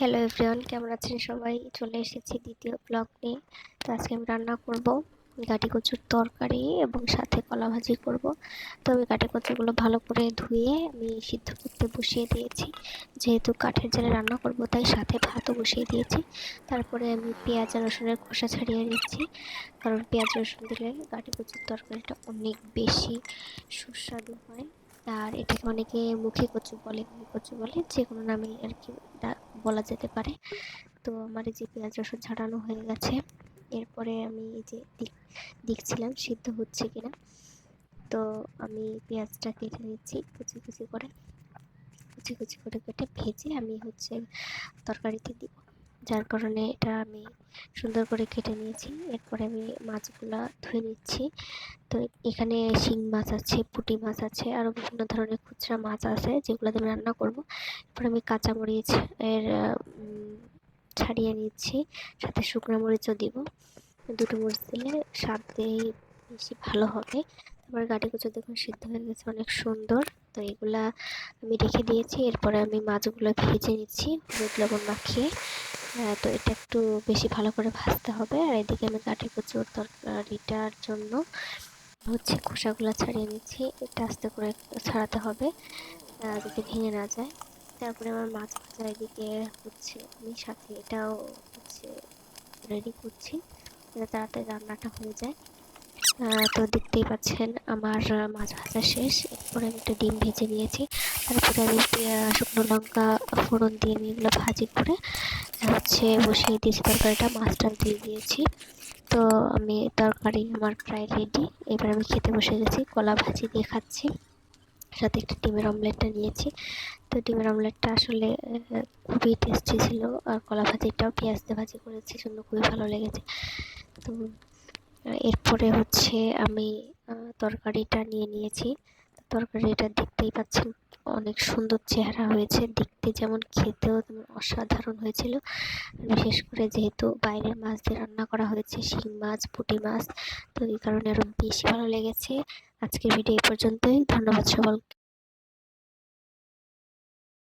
Hello everyone কেমন আছেন সবাই? চলে এসেছি দ্বিতীয় ব্লগ নিয়ে। তো আজকে আমি রান্না করব গাটি কচুর তরকারি এবং সাথে কলা ভাজি করব। তো আমি গাটি কচুরগুলো ভালো করে ধুয়ে আমি সিদ্ধ করতে বসিয়ে দিয়েছি। যেহেতু কাঠের জালে রান্না করব, তাই সাথে ভাতও বসিয়ে দিয়েছি। তারপরে আমি পেঁয়াজ রসুনের খোসা ছাড়িয়ে নিচ্ছি। কারণ পেঁয়াজ রসুন দিলে গাটি কচুর তরকারিটা অনেক বেশি সুস্বাদু হয়। আর এটাকে অনেকে মুখে কচু বলে কচু বলে যে কোনো নামে আর কি। বলা যেতে পারে। তো আমার এই যে পেঁয়াজ রসুন ছাড়ানো হয়ে গেছে। এরপরে আমি এই যে দেখছিলাম সিদ্ধ হচ্ছে কিনা। তো আমি পেঁয়াজটা কেটে নিচ্ছি কুচি কুচি করে। কুচি কুচি করে কেটে ভেজে আমি হচ্ছে তরকারিতে দিব। যার কারণে এটা আমি সুন্দর করে কেটে নিয়েছি। এরপরে আমি মাছগুলা ধুয়ে নিচ্ছি। তো এখানে শিং মাছ আছে, পুঁটি মাছ আছে আরও বিভিন্ন ধরনের খুচরা মাছ আছে যেগুলো আমি রান্না করব। এরপর আমি কাঁচামরিচ এর ছাড়িয়ে নিচ্ছি, সাথে শুকনো মরিচও দিব। দুটো মরিচ দিলে স্বাদ বেশি ভালো হবে। তারপরে গাটি কুচো দেখুন সিদ্ধ হয়ে গেছে, অনেক সুন্দর। তো এগুলা আমি রেখে দিয়েছি। এরপরে আমি মাছগুলো ভেজে নিচ্ছি, হলুদ লবণ মাখিয়ে। তো এটা একটু বেশি ভালো করে ভাজতে হবে। আর এদিকে আমি গাটি কুচোর তরকারিটার জন্য হচ্ছে খোসাগুলো ছাড়িয়ে নিচ্ছি। এটা আস্তে করে ছাড়াতে হবে যাতে ভেঙে না যায়। তারপরে আমার মাছ ভাজা এদিকে হচ্ছে আমি সাথে এটাও হচ্ছে রেডি করছি তাড়াতাড়ি রান্নাটা হয়ে যায়। তো দেখতেই পাচ্ছেন আমার মাছ ভাজা শেষ। এরপরে আমি একটা ডিম ভেজে নিয়েছি। তারপরে আমি শুকনো লঙ্কা, ফোড়ন দিয়ে আমি এগুলো ভাজি করে হচ্ছে বসিয়ে দিয়েছি তরকারিটা, মাছটা দিয়ে দিয়েছি। তো আমি তরকারি আমার প্রায় রেডি এবার আমি খেতে বসে গেছি, কলা ভাজি দিয়ে খাচ্ছি। সাথে একটা ডিমের অমলেটটা নিয়েছি। তো ডিমের অমলেটটা আসলে খুবই টেস্টি ছিল আর কলা ভাজিটাও পেঁয়াজ দিয়ে ভাজি করেছি জন্য খুবই ভালো লেগেছে। তো, এরপরে হচ্ছে আমি তরকারিটা নিয়ে নিয়েছি। তরকারিটা দেখতেই পাচ্ছেন অনেক সুন্দর চেহারা হয়েছে, দেখতে যেমন খেতেও তেমন অসাধারণ হয়েছিল। বিশেষ করে যেহেতু বাইরের মাছ দিয়ে রান্না করা হয়েছে, শিং মাছ, পুটি মাছ, তো এই কারণে আরও বেশি ভালো লেগেছে। আজকের ভিডিও এই পর্যন্তই। ধন্যবাদ সকলকে।